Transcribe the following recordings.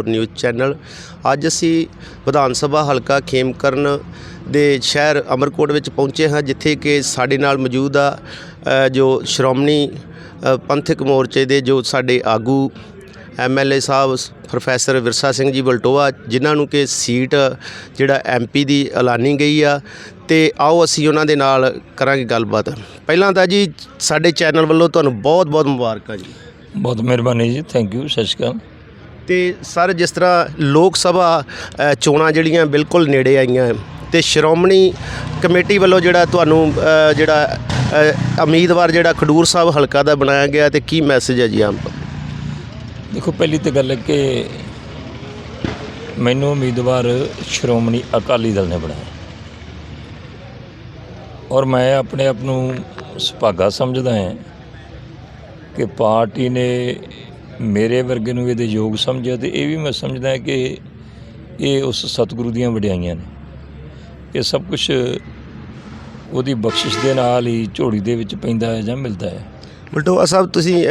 ਹੋਰ news channel. ਅੱਜ ਅਸੀਂ ਵਿਧਾਨ ਸਭਾ ਹਲਕਾ ਖੇਮਕਰਨ ਦੇ ਸ਼ਹਿਰ ਅਮਰਕੋਟ ਵਿੱਚ ਪਹੁੰਚੇ ਹਾਂ, ਜਿੱਥੇ ਕਿ ਸਾਡੇ ਨਾਲ ਮੌਜੂਦ ਆ ਜੋ ਸ਼੍ਰੋਮਣੀ ਪੰਥਕ ਮੋਰਚੇ ਦੇ ਜੋ ਸਾਡੇ ਆਗੂ ਐਮਐਲਏ ਸਾਹਿਬ, ਪ੍ਰੋਫੈਸਰ ਵਿਰਸਾ ਸਿੰਘ ਜੀ ਬਲਟੋਆ ਜਿਨ੍ਹਾਂ ਨੂੰ ਕਿ ਸੀਟ, ਜਿਹੜਾ ਐਮਪੀ ਦੀ ਐਲਾਨੀ ਗਈ ਆ। ਤੇ ਆਓ ਅਸੀਂ ਉਹਨਾਂ ਦੇ ਨਾਲ ਕਰਾਂਗੇ ਗੱਲਬਾਤ। ਪਹਿਲਾਂ ਤਾਂ ਜੀ, ਸਾਡੇ ਚੈਨਲ ਵੱਲੋਂ ਤੁਹਾਨੂੰ ਬਹੁਤ-ਬਹੁਤ ਮੁਬਾਰਕਾਂ ਜੀ। ਬਹੁਤ ਮਿਹਰਬਾਨੀ ਜੀ ਥੈਂਕ ਯੂ ਸਤਿ ਸ਼੍ਰੀ ਅਕਾਲ। ਤੇ ਸਰ, ਜਿਸ ਤਰ੍ਹਾਂ ਲੋਕ ਸਭਾ ਚੋਣਾਂ ਜਿਹੜੀਆਂ ਬਿਲਕੁਲ ਨੇੜੇ ਆਈਆਂ ਹੈ ਤੇ ਸ਼੍ਰੋਮਣੀ ਕਮੇਟੀ ਵੱਲੋਂ ਜਿਹੜਾ ਤੁਹਾਨੂੰ ਜਿਹੜਾ ਉਮੀਦਵਾਰ ਜਿਹੜਾ ਖਡੂਰ ਸਾਹਿਬ ਹਲਕਾ ਦਾ ਬਣਾਇਆ ਗਿਆ ਤੇ ਕੀ ਮੈਸੇਜ ਹੈ ਜੀ ਆਪ ਦੇਖੋ, ਪਹਿਲੀ ਤਾਂ ਗੱਲ ਹੈ ਕਿ ਮੈਨੂੰ ਉਮੀਦਵਾਰ ਸ਼੍ਰੋਮਣੀ ਅਕਾਲੀ ਦਲ ਨੇ ਬਣਾਇਆ। ਔਰ ਮੈਂ ਆਪਣੇ ਆਪ ਨੂੰ ਸੁਭਾਗਾ ਸਮਝਦਾ ਹਾਂ ਕਿ ਪਾਰਟੀ ਨੇ ਮੇਰੇ ਵਰਗੇ ਨੂੰ ਇਹਦੇ ਯੋਗ ਸਮਝਿਆ ਤੇ ਇਹ ਵੀ ਮੈਂ ਸਮਝਦਾ ਕਿ ਇਹ ਉਸ ਸਤਿਗੁਰੂ ਦੀਆਂ ਵਡਿਆਈਆਂ ਨੇ। ਇਹ ਸਭ ਕੁਝ ਉਹਦੀ ਬਖਸ਼ਿਸ਼ ਦੇ ਨਾਲ ਹੀ ਝੋੜੀ ਦੇ ਵਿੱਚ ਪੈਂਦਾ ਹੈ ਜਾਂ ਮਿਲਦਾ ਹੈ। ਬਲਟੋਆ ਸਾਹਿਬ ਤੁਸੀਂ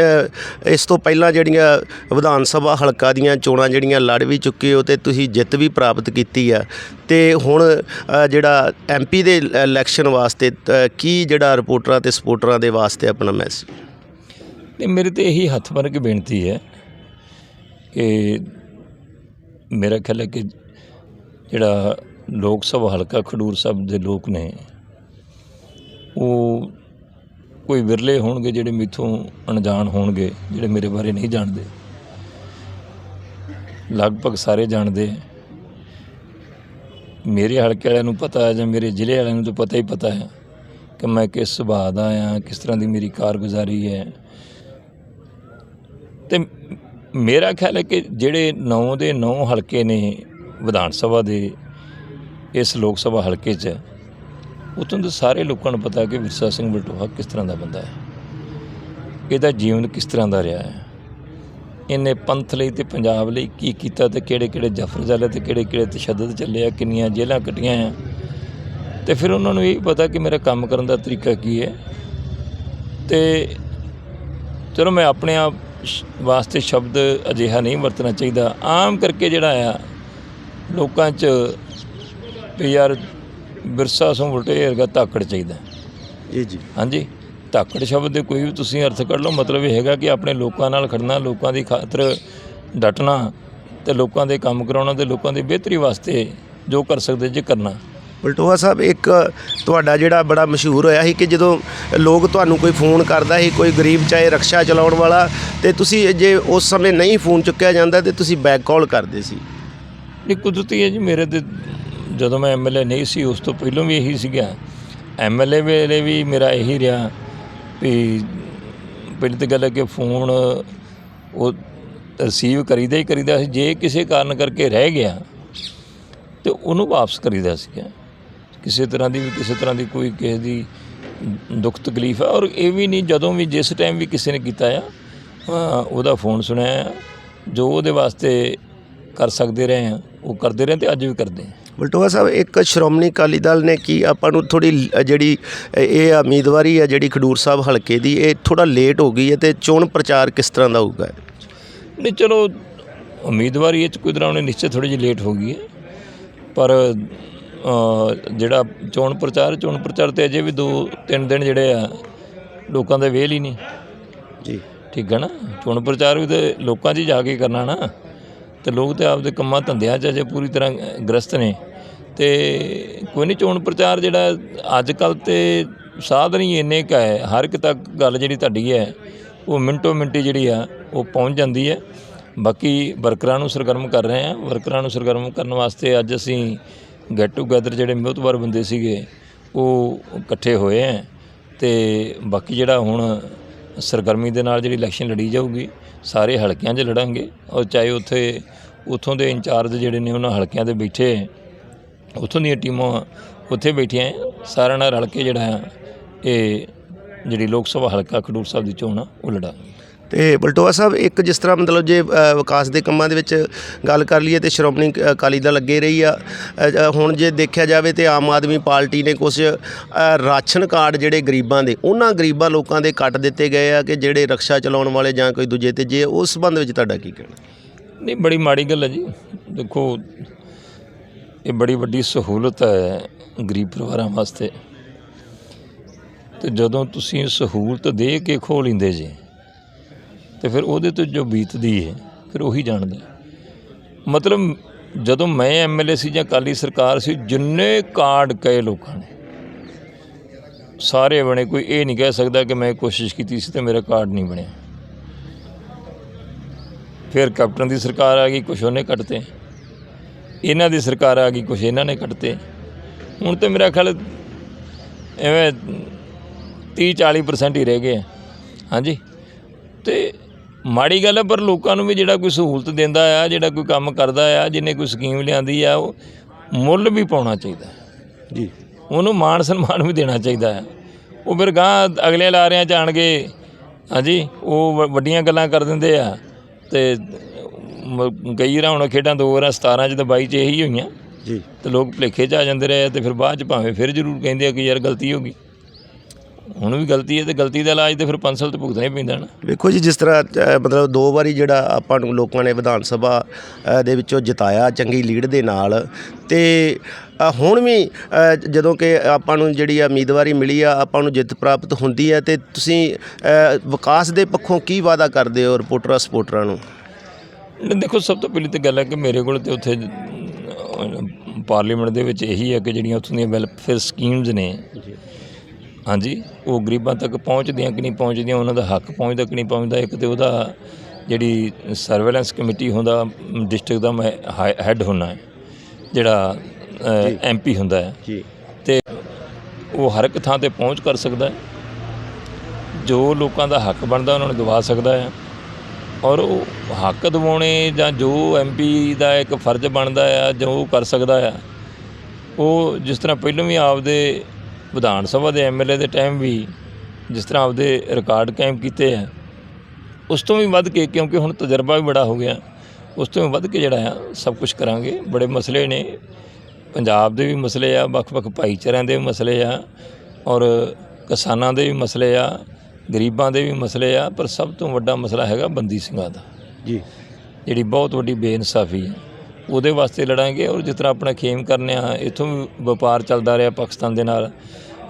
ਇਸ ਤੋਂ ਪਹਿਲਾਂ ਜਿਹੜੀਆਂ ਵਿਧਾਨ ਸਭਾ ਹਲਕਾ ਦੀਆਂ ਚੋਣਾਂ ਜਿਹੜੀਆਂ ਲੜ ਵੀ ਚੁੱਕੇ ਹੋ ਤੇ ਤੁਸੀਂ ਜਿੱਤ ਵੀ ਪ੍ਰਾਪਤ ਕੀਤੀ ਆ ਤੇ ਹੁਣ ਅ, ਜਿਹੜਾ ਐਮਪੀ ਦੇ ਇਲੈਕਸ਼ਨ ਵਾਸਤੇ ਕੀ ਜਿਹੜਾ ਰਿਪੋਰਟਰਾਂ ਤੇ ਸਪੋਰਟਰਾਂ ਦੇ ਵਾਸਤੇ ਆਪਣਾ ਮੈਸੇਜ? ਤੇ ਮੇਰੇ ਤੇ ਇਹੀ ਹੱਥ ਬੰਨ੍ਹ ਕੇ ਬੇਨਤੀ ਹੈ ਕਿ ਮੇਰਾ ਖਿਆਲ ਹੈ ਕਿ ਜਿਹੜਾ ਲੋਕ ਸਭਾ, ਹਲਕਾ ਖਡੂਰ ਸਾਹਿਬ ਦੇ ਲੋਕ ਨੇ, ਉਹ ਕੋਈ ਵਿਰਲੇ ਹੋਣਗੇ ਜਿਹੜੇ ਮੇਥੋਂ ਅਣਜਾਣ ਹੋਣਗੇ, ਜਿਹੜੇ ਮੇਰੇ ਬਾਰੇ ਨਹੀਂ ਜਾਣਦੇ। ਲਗਭਗ ਸਾਰੇ ਜਾਣਦੇ ਮੇਰੇ ਹਲਕੇ ਵਾਲਿਆਂ ਨੂੰ ਪਤਾ ਹੈ ਜਾਂ ਮੇਰੇ ਜ਼ਿਲ੍ਹੇ ਵਾਲਿਆਂ ਨੂੰ ਤਾਂ ਪਤਾ ਹੀ ਪਤਾ ਹੈ ਕਿ ਮੈਂ ਕਿਸ ਸੁਭਾਅ ਦਾ ਆ ਕਿਸ ਤਰ੍ਹਾਂ ਦੀ ਮੇਰੀ ਕਾਰਗੁਜ਼ਾਰੀ ਹੈ। ਤੇ ਮੇਰਾ ਖਿਆਲ ਹੈ ਕਿ ਜਿਹੜੇ 9 ਦੇ 9 ਹਲਕੇ ਨੇ ਵਿਧਾਨ ਸਭਾ ਦੇ, ਇਸ ਲੋਕ ਸਭਾ ਹਲਕੇ 'ਚ ਉਤੋਂ ਦੇ ਸਾਰੇ ਲੋਕਾਂ ਨੂੰ ਪਤਾ ਕਿ ਵਿਰਸਾ ਸਿੰਘ ਬਲਟੋਹਾ ਕਿਸ ਤਰ੍ਹਾਂ ਦਾ ਬੰਦਾ ਹੈ। ਇਹਦਾ ਜੀਵਨ ਕਿਸ ਤਰ੍ਹਾਂ ਦਾ ਰਿਹਾ ਹੈ। ਇਹਨੇ ਪੰਥ ਲਈ ਤੇ ਪੰਜਾਬ ਲਈ ਕੀ ਕੀਤਾ ਤੇ ਕਿਹੜੇ ਕਿਹੜੇ ਜਫਰ ਚੱਲੇ ਤੇ ਕਿਹੜੇ ਕਿਹੜੇ ਤਸ਼ੱਦਦ ਚੱਲੇ ਆ, ਕਿੰਨੀਆਂ ਜੇਲ੍ਹਾਂ ਕੱਟੀਆਂ ਆ। ਤੇ ਫਿਰ ਉਹਨਾਂ ਨੂੰ ਇਹ ਪਤਾ ਕਿ ਮੇਰਾ ਕੰਮ ਕਰਨ ਦਾ ਤਰੀਕਾ ਕੀ ਹੈ। ਤੇ ਚਲੋ ਮੈਂ ਆਪਣੇ ਆਪ ਵਾਸਤੇ ਸ਼ਬਦ ਅਜਿਹਾ ਨਹੀਂ ਵਰਤਣਾ ਚਾਹੀਦਾ। ਆਮ ਕਰਕੇ ਜਿਹੜਾ ਆ ਲੋਕਾਂ 'ਚ ਵੀ ਯਾਰ ਵਿਰਸਾ ਉਲਟੇ ਵਰਗਾ ਧਾਕੜ ਚਾਹੀਦਾ। ਜੀ ਜੀ। ਹਾਂਜੀ? ਧਾਕੜ ਸ਼ਬਦ ਦੇ ਕੋਈ ਵੀ ਤੁਸੀਂ ਅਰਥ ਕੱਢ ਲਓ ਮਤਲਬ ਇਹ ਹੈਗਾ ਕਿ ਆਪਣੇ ਲੋਕਾਂ ਨਾਲ ਖੜਨਾ ਲੋਕਾਂ ਦੀ ਖਾਤਰ ਡਟਣਾ ਤੇ ਲੋਕਾਂ ਦੇ ਕੰਮ ਕਰਾਉਣਾ ਤੇ ਲੋਕਾਂ ਦੀ ਬਿਹਤਰੀ ਵਾਸਤੇ ਜੋ ਕਰ ਸਕਦੇ ਜੇ ਕਰਨਾ। ਬਲਟੋਆ ਸਾਹਿਬ, ਇੱਕ ਤੁਹਾਡਾ ਜਿਹੜਾ ਬੜਾ ਮਸ਼ਹੂਰ ਹੋਇਆ ਸੀ ਕਿ ਜਦੋਂ ਲੋਕ ਤੁਹਾਨੂੰ ਕੋਈ ਫੋਨ ਕਰਦਾ ਸੀ, ਕੋਈ ਗਰੀਬ ਚਾਹੇ ਰਕਸ਼ਾ ਚਲਾਉਣ ਵਾਲਾ, ਤੇ ਤੁਸੀਂ ਜੇ ਉਸ ਸਮੇਂ ਨਹੀਂ ਫੋਨ ਚੁੱਕਿਆ ਜਾਂਦਾ ਤੇ ਤੁਸੀਂ ਬੈਕ ਕਾਲ ਕਰਦੇ ਸੀ? ਇਹ ਕੁਦਰਤੀ ਹੈ ਜੀ, ਮੇਰੇ ਤੇ ਜਦੋਂ ਮੈਂ ਐਮਐਲਏ ਨਹੀਂ ਸੀ, ਉਸ ਤੋਂ ਪਹਿਲਾਂ ਵੀ ਇਹੀ ਸੀਗਾ। ਐਮਐਲਏ ਵੇਲੇ ਵੀ ਮੇਰਾ ਇਹੀ ਰਿਹਾ ਵੀ ਪਹਿਲੀ ਤਾਂ ਗੱਲ ਹੈ ਕਿ ਫੋਨ ਉਹ ਰਿਸੀਵ ਕਰੀਦਾ ਹੀ ਕਰੀਦਾ ਸੀ, ਜੇ ਕਿਸੇ ਕਾਰਨ ਕਰਕੇ ਰਹਿ ਗਿਆ, ਤੇ ਉਹਨੂੰ ਵਾਪਸ ਕਰੀਦਾ ਸੀਗਾ। ਕਿਸੇ ਤਰ੍ਹਾਂ ਦੀ ਵੀ ਕਿਸੇ ਤਰ੍ਹਾਂ ਦੀ ਕੋਈ ਕਿਸੇ ਦੀ ਦੁੱਖ ਤਕਲੀਫ ਹੈ ਔਰ ਇਹ ਵੀ ਨਹੀਂ ਜਦੋਂ ਵੀ ਜਿਸ ਟਾਈਮ ਵੀ ਕਿਸੇ ਨੇ ਕੀਤਾ ਆ ਉਹਦਾ ਫੋਨ ਸੁਣਿਆ ਆ, ਜੋ ਉਹਦੇ ਵਾਸਤੇ ਕਰ ਸਕਦੇ ਰਹੇ ਆ ਉਹ ਕਰਦੇ ਰਹੇ ਤੇ ਅੱਜ ਵੀ ਕਰਦੇ ਆ। ਬਲਟੋਆ ਸਾਹਿਬ ਇੱਕ ਸ਼੍ਰੋਮਣੀ ਅਕਾਲੀ ਦਲ ਨੇ ਕੀ ਆਪਾਂ ਨੂੰ ਥੋੜੀ ਜਿਹੜੀ ਇਹ ਉਮੀਦਵਾਰੀ ਹੈ ਜਿਹੜੀ ਖਡੂਰ ਸਾਹਿਬ ਹਲਕੇ ਦੀ ਇਹ ਥੋੜਾ ਲੇਟ ਹੋ ਗਈ ਹੈ ਤੇ ਚੋਣ ਪ੍ਰਚਾਰ ਕਿਸ ਤਰ੍ਹਾਂ ਦਾ ਹੋਊਗਾ? ਨਹੀਂ ਚਲੋ ਉਮੀਦਵਾਰੀ ਇਹ ਚ ਕੋਈ ਦਰਾਉਣੇ ਨਿਸ਼ਚਿਤ ਥੋੜੀ ਜਿਹੀ ਲੇਟ ਹੋ ਗਈ ਹੈ ਪਰ ਜਿਹੜਾ ਚੋਣ ਪ੍ਰਚਾਰ ਚੋਣ ਪ੍ਰਚਾਰ ਤੇ ਅਜੇ ਵੀ 2-3 ਦਿਨ ਜਿਹੜੇ ਆ ਲੋਕਾਂ ਦੇ ਵੇਲ ਹੀ ਨਹੀਂ। ਜੀ। ਠੀਕ ਹੈ ਨਾ? ਚੋਣ ਪ੍ਰਚਾਰ ਵੀ ਤੇ ਲੋਕਾਂ 'ਚ ਹੀ ਜਾ ਕੇ ਕਰਨਾ ਨਾ। ਤੇ ਲੋਕ ਤੇ ਆਪਦੇ ਕੰਮਾਂ ਧੰਦਿਆਂ 'ਚ ਅਜੇ ਪੂਰੀ ਤਰ੍ਹਾਂ ਗ੍ਰਸਤ ਨੇ। ਤੇ ਕੋਈ ਨਹੀਂ ਚੋਣ ਪ੍ਰਚਾਰ ਜਿਹੜਾ ਅੱਜ ਕੱਲ ਤੇ ਸਾਧਨ ਹੀ ਇੰਨੇ ਕੁ ਹੈ। ਹਰ ਇੱਕ ਤੱਕ ਗੱਲ ਜਿਹੜੀ ਤੁਹਾਡੀ ਹੈ ਉਹ ਮਿੰਟੋ ਮਿੰਟੀ ਜਿਹੜੀ ਆ ਉਹ ਪਹੁੰਚ ਜਾਂਦੀ ਹੈ। ਬਾਕੀ ਵਰਕਰਾਂ ਨੂੰ ਸਰਗਰਮ ਕਰ ਰਹੇ ਆ ਵਰਕਰਾਂ ਨੂੰ ਸਰਗਰਮ ਕਰਨ ਵਾਸਤੇ ਅੱਜ ਅਸੀਂ ਗੈਟ ਟੂਗੇਦਰ ਜਿਹੜੇ ਮਿਹਤਵਾਰ ਬੰਦੇ ਸੀਗੇ, ਉਹ ਇਕੱਠੇ ਹੋਏ ਆ ਤੇ ਬਾਕੀ ਜਿਹੜਾ ਹੁਣ ਸਰਗਰਮੀ ਦੇ ਨਾਲ ਜਿਹੜੀ ਇਲੈਕਸ਼ਨ ਲੜੀ ਜਾਊਗੀ, ਸਾਰੇ ਹਲਕਿਆਂ 'ਚ ਲੜਾਂਗੇ ਔਰ ਚਾਹੇ ਉੱਥੇ ਉੱਥੋਂ ਦੇ ਇੰਚਾਰਜ ਜਿਹੜੇ ਨੇ ਉਹਨਾਂ ਹਲਕਿਆਂ ਦੇ ਬੈਠੇ ਉੱਥੋਂ ਦੀਆਂ ਟੀਮਾਂ ਉੱਥੇ ਬੈਠੀਆਂ ਸਾਰਿਆਂ ਨਾਲ ਰਲ ਕੇ ਜਿਹੜਾ ਆ ਇਹ ਜਿਹੜੀ ਲੋਕ ਸਭਾ ਹਲਕਾ ਖਡੂਰ ਸਾਹਿਬ ਦੀ ਚੋਣ ਆ, ਉਹ ਲੜਾਂਗੇ। ਤੇ ਬਲਟੋਆ ਸਾਹਿਬ, ਇੱਕ ਜਿਸ ਤਰ੍ਹਾਂ ਮਤਲਬ ਜੇ ਵਿਕਾਸ ਦੇ ਕੰਮਾਂ ਦੇ ਵਿੱਚ ਗੱਲ ਕਰ ਲਈਏ ਤੇ ਸ਼੍ਰੋਮਣੀ ਅਕਾਲੀ ਦਲ ਲੱਗੇ ਰਹੀ ਆ ਹੁਣ ਜੇ ਦੇਖਿਆ ਜਾਵੇ ਤੇ ਆਮ ਆਦਮੀ ਪਾਰਟੀ ਨੇ ਕੁਝ ਰਾਸ਼ਨ ਕਾਰਡ ਜਿਹੜੇ ਗਰੀਬਾਂ ਦੇ, ਉਹਨਾਂ ਗਰੀਬਾਂ ਲੋਕਾਂ ਦੇ ਕੱਟ ਦਿੱਤੇ ਗਏ ਆ ਕਿ ਜਿਹੜੇ ਰਕਸ਼ਾ ਚਲਾਉਣ ਵਾਲੇ ਜਾਂ ਕੋਈ ਦੂਜੇ ਤੇ ਜੇ, ਉਸ ਸੰਬੰਧ ਵਿੱਚ ਤੁਹਾਡਾ ਕੀ ਕਹਿਣਾ? ਨਹੀਂ, ਬੜੀ ਮਾੜੀ ਗੱਲ ਹੈ ਜੀ। ਦੇਖੋ, ਇਹ ਬੜੀ ਵੱਡੀ ਸਹੂਲਤ ਹੈ ਗਰੀਬ ਪਰਿਵਾਰਾਂ ਵਾਸਤੇ। ਤੇ ਜਦੋਂ ਤੁਸੀਂ ਸਹੂਲਤ ਦੇ ਕੇ ਖੋਹ ਲੈਂਦੇ ਜੇ ਤੇ ਫਿਰ ਉਹਦੇ ਤੋਂ ਜੋ ਬੀਤਦੀ ਹੈ, ਫਿਰ ਉਹੀ ਜਾਣਦਾ ਮਤਲਬ ਜਦੋਂ ਮੈਂ ਐਮਐਲਏ ਸੀ ਜਾਂ ਕਾਲੀ ਸਰਕਾਰ ਸੀ, ਜਿੰਨੇ ਕਾਰਡ ਕਹੇ ਲੋਕਾਂ ਨੇ, ਸਾਰੇ ਬਣੇ, ਕੋਈ ਇਹ ਨਹੀਂ ਕਹਿ ਸਕਦਾ ਕਿ ਮੈਂ ਕੋਸ਼ਿਸ਼ ਕੀਤੀ ਸੀ ਤੇ ਮੇਰਾ ਕਾਰਡ ਨਹੀਂ ਬਣਿਆ। ਫਿਰ ਕੈਪਟਨ ਦੀ ਸਰਕਾਰ ਆ ਗਈ, ਕੁਛ ਉਹਨੇ ਕੱਟਤੇ। ਇਹਨਾਂ ਦੀ ਸਰਕਾਰ ਆ ਗਈ, ਕੁਛ ਇਹਨਾਂ ਨੇ ਕੱਟਤੇ। ਹੁਣ ਤੇ ਮੇਰਾ ਖਿਆਲ ਐਵੇਂ 30 40% ਹੀ ਰਹਿ ਗਏ ਹਾਂਜੀ? ਤੇ ਮਾੜੀ ਗੱਲ ਹੈ ਪਰ ਲੋਕਾਂ ਨੂੰ ਵੀ ਜਿਹੜਾ ਕੋਈ ਸਹੂਲਤ ਦਿੰਦਾ ਆ ਜਿਹੜਾ ਕੋਈ ਕੰਮ ਕਰਦਾ ਆ ਜਿਹਨੇ ਕੋਈ ਸਕੀਮ ਲਿਆਂਦੀ ਆ ਉਹ ਮੁੱਲ ਵੀ ਪਾਉਣਾ ਚਾਹੀਦਾ ਜੀ। ਉਹਨੂੰ ਮਾਣ ਸਨਮਾਨ ਵੀ ਦੇਣਾ ਚਾਹੀਦਾ ਹੈ। ਉਹ ਫਿਰ ਗਾਂ ਅਗਲੇ ਲਾਰਿਆਂ ਚ ਆਣਗੇ ਹਾਂਜੀ ਉਹ ਵੱਡੀਆਂ ਗੱਲਾਂ ਕਰ ਦਿੰਦੇ ਆ ਤੇ ਕਈ ਵਾਰ ਹੁਣ ਖੇਡਾਂ ਦੋ ਵਾਰਾਂ 17 ਚ ਤੇ 22 ਚ ਇਹੀ ਹੋਈਆਂ। ਜੀ। ਤੇ ਲੋਕ ਭੁਲੇਖੇ ਚ ਆ ਜਾਂਦੇ ਰਹੇ ਤੇ ਫਿਰ ਬਾਅਦ ਚ ਭਾਵੇਂ ਫਿਰ ਜ਼ਰੂਰ ਕਹਿੰਦੇ ਆ ਕਿ ਯਾਰ ਗਲਤੀ ਹੋ ਗਈ। ਹੁਣ ਵੀ ਗਲਤੀ ਹੈ ਤੇ ਗਲਤੀ ਦਾ ਇਲਾਜ ਤੇ ਫਿਰ ਪੰਸਲ ਤੇ ਭੁਗਤਣਾ ਹੀ ਪੈਂਦਾ ਨਾ। ਵੇਖੋ ਜੀ ਜਿਸ ਤਰ੍ਹਾਂ ਅ, ਮਤਲਬ ਦੋ ਵਾਰੀ ਜਿਹੜਾ ਆਪਾਂ ਨੂੰ ਲੋਕਾਂ ਨੇ ਵਿਧਾਨ ਸਭਾ ਅ, ਦੇ ਵਿੱਚੋਂ ਜਿਤਾਇਆ ਚੰਗੀ ਲੀਡ ਦੇ ਨਾਲ ਤੇ ਅ, ਹੁਣ ਵੀ ਅ, ਜਦੋਂ ਕਿ ਆਪਾਂ ਨੂੰ ਜਿਹੜੀ ਆ ਉਮੀਦਵਾਰੀ ਮਿਲੀ ਆ ਆਪਾਂ ਨੂੰ ਜਿੱਤ ਪ੍ਰਾਪਤ ਹੁੰਦੀ ਹੈ ਤੇ ਤੁਸੀਂ ਅ, ਵਿਕਾਸ ਦੇ ਪੱਖੋਂ ਕੀ ਵਾਅਦਾ ਕਰਦੇ ਹੋ ਰਿਪੋਰਟਰਾਂ ਸਪੋਰਟਰਾਂ ਨੂੰ? ਨਹੀਂ, ਦੇਖੋ ਸਭ ਤੋਂ ਪਹਿਲੀ ਤਾਂ ਗੱਲ ਹੈ ਕਿ ਮੇਰੇ ਕੋਲ ਤੇ ਉੱਥੇ ਅਹ, ਪਾਰਲੀਮੈਂਟ ਦੇ ਵਿੱਚ ਇਹੀ ਹੈ ਕਿ ਜਿਹੜੀਆਂ ਉੱਥੋਂ ਦੀਆਂ ਵੈਲਫੇਅਰ ਸਕੀਮਸ ਨੇ ਜੀ। ਹਾਂਜੀ ਉਹ ਗਰੀਬਾਂ ਤੱਕ ਪਹੁੰਚਦੀਆਂ ਕਿ ਨਹੀਂ ਪਹੁੰਚਦੀਆਂ ਉਹਨਾਂ ਦਾ ਹੱਕ ਪਹੁੰਚਦਾ ਕਿ ਨਹੀਂ ਪਹੁੰਚਦਾ ਇੱਕ ਤੇ ਉਹਦਾ ਜਿਹੜੀ ਸਰਵੇਲੈਂਸ ਕਮੇਟੀ ਹੁੰਦਾ ਡਿਸਟ੍ਰਿਕਟ ਦਾ ਮੈਂ ਹੈੱਡ ਹੁੰਨਾ ਹੈ ਜਿਹੜਾ ਐਮਪੀ ਹੁੰਦਾ ਹੈ। ਜੀ। ਤੇ ਉਹ ਹਰ ਇੱਕ ਥਾਂ ਤੇ ਪਹੁੰਚ ਕਰ ਸਕਦਾ ਜੋ ਲੋਕਾਂ ਦਾ ਹੱਕ ਬਣਦਾ ਉਹਨਾਂ ਨੂੰ ਦਵਾ ਸਕਦਾ ਹੈ। ਔਰ ਉਹ ਹੱਕ ਦਿਵਾਉਣੇ ਜਾਂ ਜੋ ਐਮਪੀ ਦਾ ਇੱਕ ਫਰਜ਼ ਬਣਦਾ ਆ ਜੋ ਉਹ ਕਰ ਸਕਦਾ ਆ ਉਹ ਜਿਸ ਤਰ੍ਹਾਂ ਪਹਿਲਾਂ ਵੀ ਆਪਦੇ ਵਿਧਾਨ ਸਭਾ ਦੇ ਐਮਐਲਏ ਦੇ ਟਾਈਮ ਵੀ ਜਿਸ ਤਰ੍ਹਾਂ ਆਪਦੇ ਰਿਕਾਰਡ ਕਾਇਮ ਕੀਤੇ ਆ ਉਸ ਤੋਂ ਵੀ ਵੱਧ ਕੇ ਕਿਉਂਕਿ ਹੁਣ ਤਜਰਬਾ ਵੀ ਬੜਾ ਹੋ ਗਿਆ ਉਸ ਤੋਂ ਵੀ ਵੱਧ ਕੇ ਜਿਹੜਾ ਆ ਸਭ ਕੁਝ ਕਰਾਂਗੇ। ਬੜੇ ਮਸਲੇ ਨੇ। ਪੰਜਾਬ ਦੇ ਵੀ ਮਸਲੇ ਆ ਵੱਖ-ਵੱਖ ਭਾਈਚਾਰਿਆਂ ਦੇ ਵੀ ਮਸਲੇ ਆ ਔਰ ਕਿਸਾਨਾਂ ਦੇ ਵੀ ਮਸਲੇ ਆ ਗਰੀਬਾਂ ਦੇ ਵੀ ਮਸਲੇ ਆ ਪਰ ਸਭ ਤੋਂ ਵੱਡਾ ਮਸਲਾ ਹੈਗਾ ਬੰਦੀ ਸਿੰਘਾਂ ਦਾ। ਜੀ। ਜਿਹੜੀ ਬਹੁਤ ਵੱਡੀ ਬੇਇਨਸਾਫੀ ਹੈ ਉਹਦੇ ਵਾਸਤੇ ਲੜਾਂਗੇ ਔਰ ਜਿਸ ਤਰ੍ਹਾਂ ਆਪਣਾ ਖੇਮ ਕਰਨੇ ਆ ਇਥੋਂ ਵੀ ਵਪਾਰ ਚੱਲਦਾ ਰਿਹਾ ਪਾਕਿਸਤਾਨ ਦੇ ਨਾਲ।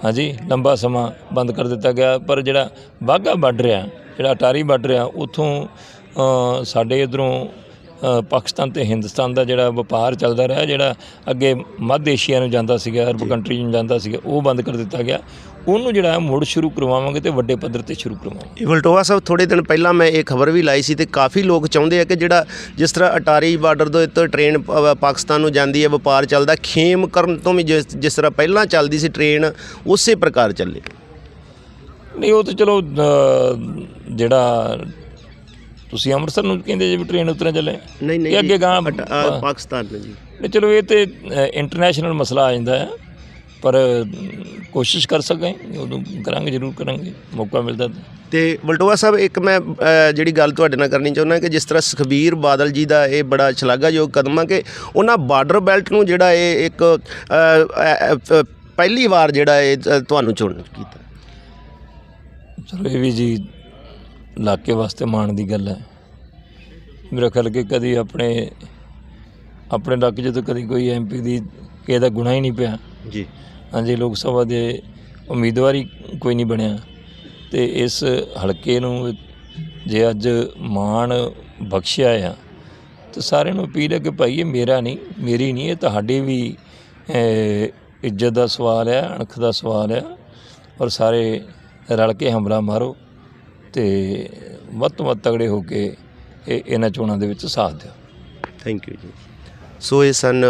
ਹਾਂਜੀ ਲੰਬਾ ਸਮਾਂ ਬੰਦ ਕਰ ਦਿੱਤਾ ਗਿਆ ਪਰ ਜਿਹੜਾ ਵਾਹਗਾ ਵੱਢ ਰਿਹਾ ਜਿਹੜਾ ਅਟਾਰੀ ਵੱਢ ਰਿਹਾ ਉਥੋਂ ਸਾਡੇ ਇਧਰੋਂ ਪਾਕਿਸਤਾਨ ਤੇ ਹਿੰਦੁਸਤਾਨ ਦਾ ਜਿਹੜਾ ਵਪਾਰ ਚੱਲਦਾ ਰਿਹਾ ਜਿਹੜਾ ਅੱਗੇ ਮੱਧ ਏਸ਼ੀਆ ਨੂੰ ਜਾਂਦਾ ਸੀਗਾ ਅਰਬ ਕੰਟਰੀ ਨੂੰ ਜਾਂਦਾ ਸੀਗਾ ਉਹ ਬੰਦ ਕਰ ਦਿੱਤਾ ਗਿਆ। ਉਹਨੂੰ ਜਿਹੜਾ ਹੈ ਮੁੜ ਸ਼ੁਰੂ ਕਰਵਾਵਾਂਗੇ ਤੇ ਵੱਡੇ ਪੱਧਰ ਤੇ ਸ਼ੁਰੂ ਕਰਵਾਵਾਂਗੇ। ਵਲਟੋਆ ਸਾਹਿਬ ਥੋੜੇ ਦਿਨ ਪਹਿਲਾਂ ਮੈਂ ਇਹ ਖਬਰ ਵੀ ਲਾਈ ਸੀ ਤੇ ਕਾਫੀ ਲੋਕ ਚਾਹੁੰਦੇ ਆ ਕਿ ਜਿਹੜਾ ਜਿਸ ਤਰ੍ਹਾਂ ਅਟਾਰੀ ਬਾਰਡਰ ਤੋਂ ਇੱਥੋਂ ਟ੍ਰੇਨ ਪਾਕਿਸਤਾਨ ਨੂੰ ਜਾਂਦੀ ਹੈ ਵਪਾਰ ਚੱਲਦਾ ਖੇਮ ਕਰਨ ਤੋਂ ਵੀ ਜਿਸ ਜਿਸ ਤਰ੍ਹਾਂ ਪਹਿਲਾਂ ਚੱਲਦੀ ਸੀ ਟ੍ਰੇਨ ਉਸੇ ਪ੍ਰਕਾਰ ਚੱਲੇ। ਨਹੀਂ ਉਹ ਤਾਂ ਚਲੋ ਜਿਹੜਾ ਤੁਸੀਂ ਅੰਮ੍ਰਿਤਸਰ ਨੂੰ ਕਹਿੰਦੇ ਜੇ ਵੀ ਟ੍ਰੇਨ ਉਤਰਨ ਚੱਲੇ। ਨਹੀਂ ਇਹ ਅੱਗੇ ਗਾਂ ਪਾਕਿਸਤਾਨ ਨੂੰ ਜੀ। ਨਹੀਂ ਚਲੋ ਇਹ ਤੇ ਇੰਟਰਨੈਸ਼ਨਲ ਮਸਲਾ ਆ ਜਾਂਦਾ ਹੈ। ਪਰ ਕੋਸ਼ਿਸ਼ ਕਰ ਸਕੇ ਉਦੋਂ ਕਰਾਂਗੇ ਜ਼ਰੂਰ ਕਰਾਂਗੇ ਮੌਕਾ ਮਿਲਦਾ ਤਾਂ। ਤੇ ਵਲਟੋਆ ਸਾਹਿਬ ਇੱਕ ਮੈਂ ਅ, ਜਿਹੜੀ ਗੱਲ ਤੁਹਾਡੇ ਨਾਲ ਕਰਨੀ ਚਾਹੁੰਦਾ ਕਿ ਜਿਸ ਤਰ੍ਹਾਂ ਸੁਖਬੀਰ ਬਾਦਲ ਜੀ ਦਾ ਇਹ ਬੜਾ ਸ਼ਲਾਘਾਯੋਗ ਕਦਮ ਆ ਕਿ ਉਹਨਾਂ ਬਾਰਡਰ ਬੈਲਟ ਨੂੰ ਜਿਹੜਾ ਇਹ ਇੱਕ ਅ, ਅ, ਅ, ਪਹਿਲੀ ਵਾਰ ਜਿਹੜਾ ਇਹ ਅ, ਤੁਹਾਨੂੰ ਚੁਣ ਕੀਤਾ? ਚਲੋ ਇਹ ਵੀ ਜੀ ਇਲਾਕੇ ਵਾਸਤੇ ਮਾਣ ਦੀ ਗੱਲ ਹੈ। ਮੇਰਾ ਖਿਆਲ ਕਿ ਕਦੀ ਆਪਣੇ ਆਪਣੇ ਇਲਾਕੇ 'ਚ ਤਾਂ ਕਦੀ ਕੋਈ ਐਮਪੀ ਦੀ ਕਿਸੇ ਦਾ ਗੁਣਾ ਹੀ ਨਹੀਂ ਪਿਆ। ਜੀ। ਹਾਂਜੀ ਲੋਕ ਸਭਾ ਦੇ ਉਮੀਦਵਾਰ ਹੀ ਕੋਈ ਨਹੀਂ ਬਣਿਆ। ਤੇ ਇਸ ਹਲਕੇ ਨੂੰ ਜੇ ਅੱਜ ਮਾਣ ਬਖਸ਼ਿਆ ਆ, ਤੇ ਸਾਰਿਆਂ ਨੂੰ ਅਪੀਲ ਹੈ ਕਿ ਭਾਈ ਇਹ ਮੇਰਾ ਨਹੀਂ, ਮੇਰੀ ਨਹੀਂ, ਇਹ ਤੁਹਾਡੀ ਵੀ ਇੱਜ਼ਤ ਦਾ ਸਵਾਲ ਹੈ, ਅਣਖ ਦਾ ਸਵਾਲ ਹੈ ਔਰ ਸਾਰੇ ਰਲ ਕੇ ਹਮਲਾ ਮਾਰੋ ਤੇ ਵੱਧ ਤੋਂ ਵੱਧ ਤਗੜੇ ਹੋ ਕੇ ਇਹ ਇਹਨਾਂ ਚੋਣਾਂ ਦੇ ਵਿੱਚ ਸਾਥ ਦਿਓ। ਥੈਂਕ ਯੂ ਜੀ। ਸੋ ਇਹ ਸਨ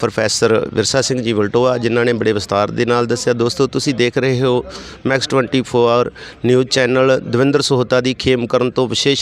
ਪ੍ਰੋਫੈਸਰ ਵਿਰਸਾ ਸਿੰਘ ਜੀ ਵਲਟੋਆ, ਜਿਨ੍ਹਾਂ ਨੇ ਬੜੇ ਵਿਸਤਾਰ ਦੇ ਨਾਲ ਦੱਸਿਆ। ਦੋਸਤੋ, ਤੁਸੀਂ ਦੇਖ ਰਹੇ ਹੋ Max 24 news channel Davinder Sohta ਦੀ ਖੇਮ ਕਰਨ ਤੋਂ ਵਿਸ਼ੇਸ਼